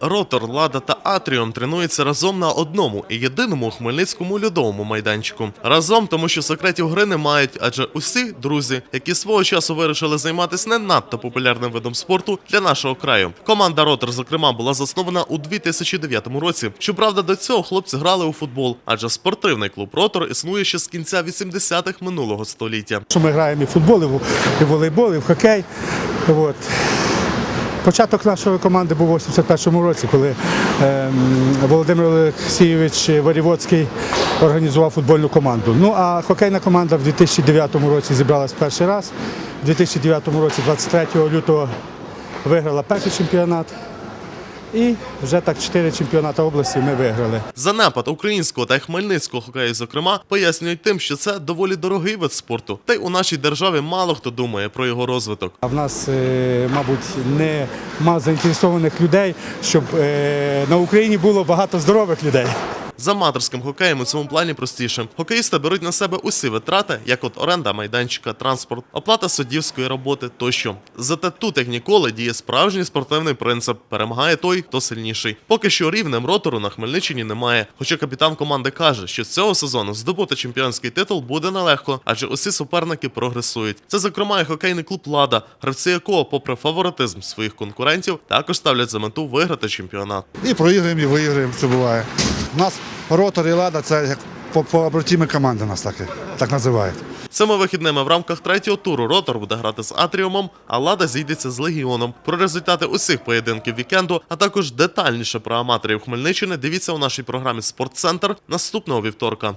Ротор, Лада та Атріум тренуються разом на одному і єдиному хмельницькому льодовому майданчику. Разом, тому що секретів гри не мають, адже усі друзі, які свого часу вирішили займатися не надто популярним видом спорту для нашого краю. Команда Ротор, зокрема, була заснована у 2009 році. Щоправда, до цього хлопці грали у футбол, адже спортивний клуб Ротор існує ще з кінця 80-х минулого століття. Ми граємо і в футбол, і в волейбол, і в хокей. От. Початок нашої команди був у 81-му році, коли ем, Володимир Олексійович Варівоцький організував футбольну команду. Ну а хокейна команда в 2009 році зібралась перший раз. У 2009 році, 23 лютого, виграла перший чемпіонат. І вже так чотири чемпіонати області ми виграли. За напад українського та хмельницького хокею, зокрема, пояснюють тим, що це доволі дорогий вид спорту. Та й у нашій державі мало хто думає про його розвиток. А в нас, е, мабуть, нема заінтересованих людей, щоб е, на Україні було багато здорових людей. З аматорським хокеєм у цьому плані простіше. Хокеїсти беруть на себе усі витрати, як от оренда майданчика, транспорт, оплата суддівської роботи тощо. Зате тут, як ніколи, діє справжній спортивний принцип: перемагає той, хто сильніший. Поки що рівнем ротору на Хмельниччині немає. Хоча капітан команди каже, що з цього сезону здобути чемпіонський титул буде нелегко, адже усі суперники прогресують. Це, зокрема, і хокейний клуб Лада, гравці якого, попри фаворитизм своїх конкурентів, також ставлять за мету виграти чемпіонат. І проіграємо, і виграємо, це буває. У нас ротор і лада це як по, по обратимі команди нас так, так називають. Цими вихідними в рамках третього туру Ротор буде грати з Атріумом, а Лада зійдеться з Легіоном. Про результати усіх поєдинків вікенду, а також детальніше про аматорів Хмельниччини дивіться у нашій програмі Спортцентр наступного вівторка.